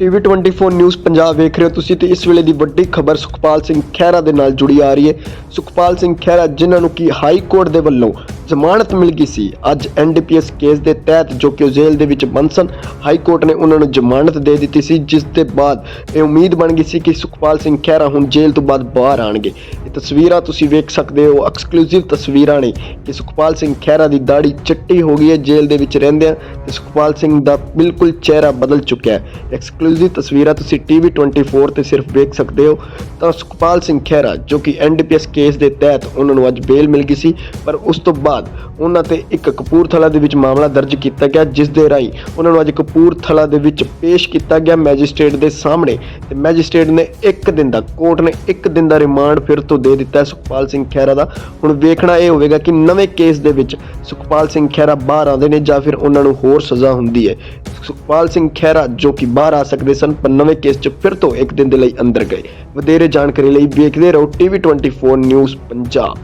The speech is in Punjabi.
ਟੀਵੀ 24 ਨਿਊਜ਼ ਪੰਜਾਬ ਵੇਖ ਰਹੇ ਹੋ ਤੁਸੀਂ ਤੇ ਇਸ ਵੇਲੇ ਦੀ ਵੱਡੀ ਖਬਰ ਸੁਖਪਾਲ ਸਿੰਘ ਖਹਿਰਾ ਦੇ ਨਾਲ ਜੁੜੀ ਆ ਰਹੀ ਹੈ। ਸੁਖਪਾਲ ਸਿੰਘ ਖਹਿਰਾ, ਜਿਨ੍ਹਾਂ ਨੂੰ ਕੀ ਹਾਈ ਕੋਰਟ ਦੇ ਵੱਲੋਂ ਜ਼ਮਾਨਤ ਮਿਲ ਗਈ ਸੀ। ਅੱਜ ਐਨਡੀਪੀਐਸ ਕੇਸ ਦੇ ਤਹਿਤ ਜੋ ਕਿ ਉਹ ਜੇਲ੍ਹ ਦੇ ਵਿੱਚ ਬੰਦ ਸਨ, ਹਾਈ ਕੋਰਟ ਨੇ ਉਹਨਾਂ ਨੂੰ ਜ਼ਮਾਨਤ ਦੇ ਦਿੱਤੀ ਸੀ, ਜਿਸ ਦੇ ਬਾਅਦ ਇਹ ਉਮੀਦ ਬਣ ਗਈ ਸੀ ਕਿ ਸੁਖਪਾਲ ਸਿੰਘ ਖਹਿਰਾ ਹੁਣ ਜੇਲ੍ਹ ਤੋਂ ਬਾਅਦ ਬਾਹਰ ਆਣਗੇ। ਇਹ ਤਸਵੀਰਾਂ ਤੁਸੀਂ ਵੇਖ ਸਕਦੇ ਹੋ, ਐਕਸਕਲੂਸਿਵ ਤਸਵੀਰਾਂ ਨੇ ਕਿ ਸੁਖਪਾਲ ਸਿੰਘ ਖਹਿਰਾ ਦੀ ਦਾੜੀ ਚਿੱਟੀ ਹੋ ਗਈ ਹੈ, ਜੇਲ੍ਹ ਦੇ ਵਿੱਚ ਰਹਿੰਦਿਆਂ ਤੇ ਸੁਖਪਾਲ ਸਿੰਘ ਦਾ ਬਿਲਕੁਲ ਚਿਹਰਾ ਬਦਲ ਚੁੱਕਿਆ ਹੈ। ਐਕਸਕਲੂਸਿਵ ਤਸਵੀਰਾਂ ਤੁਸੀਂ ਟੀਵੀ 24 ਤੇ ਸਿਰਫ ਵੇਖ ਸਕਦੇ ਹੋ। ਤਾਂ ਸੁਖਪਾਲ ਸਿੰਘ ਖਹਿਰਾ ਜੋ ਕਿ ਐਨਡੀਪੀਐਸ ਕੇਸ ਦੇ ਤਹਿਤ ਉਹਨਾਂ ਨੂੰ ਅੱਜ ਬੇਲ ਮਿਲ ਗਈ ਸੀ, ਪਰ ਉਸ ਤੋਂ ਬਾਅਦ ਉਹਨਾਂ ਤੇ ਇੱਕ ਕਪੂਰਥਲਾ ਦੇ ਵਿੱਚ ਮਾਮਲਾ ਦਰਜ ਕੀਤਾ ਗਿਆ, ਜਿਸ ਦੇ ਰਾਹੀਂ ਉਹਨਾਂ ਨੂੰ ਅੱਜ ਕਪੂਰਥਲਾ ਦੇ ਵਿੱਚ ਪੇਸ਼ ਕੀਤਾ ਗਿਆ ਮੈਜਿਸਟ੍ਰੇਟ ਦੇ ਸਾਹਮਣੇ ਤੇ ਮੈਜਿਸਟ੍ਰੇਟ ਨੇ ਇੱਕ ਦਿਨ ਦਾ, ਕੋਰਟ ਨੇ ਇੱਕ ਦਿਨ ਦਾ ਰਿਮਾਂਡ ਫਿਰ ਤੋਂ ਦੇ ਦਿੱਤਾ ਸੁਖਪਾਲ ਸਿੰਘ ਖਹਿਰਾ ਦਾ। ਹੁਣ ਵੇਖਣਾ ਇਹ ਹੋਵੇਗਾ ਕਿ ਨਵੇਂ ਕੇਸ ਦੇ ਵਿੱਚ ਸੁਖਪਾਲ ਸਿੰਘ ਖਹਿਰਾ ਬਾਹਰ ਆਉਂਦੇ ਨੇ ਜਾਂ ਫਿਰ ਉਹਨਾਂ ਨੂੰ ਹੋਰ ਸਜ਼ਾ ਹੁੰਦੀ ਹੈ। ਸੁਖਪਾਲ ਸਿੰਘ ਖਹਿਰਾ ਜੋ ਕਿ ਬਾਹਰ ਆ ਸਕਦੇ ਸਨ, ਪਰ ਨਵੇਂ ਕੇਸ 'ਚ ਫਿਰ ਤੋਂ ਇੱਕ ਦਿਨ ਦੇ ਲਈ ਅੰਦਰ ਗਏ। ਵਧੇਰੇ ਜਾਣਕਾਰੀ ਲਈ ਵੇਖਦੇ ਰਹੋ ਟੀਵੀ 24 ਨਿਊਜ਼ ਪੰਜਾਬ।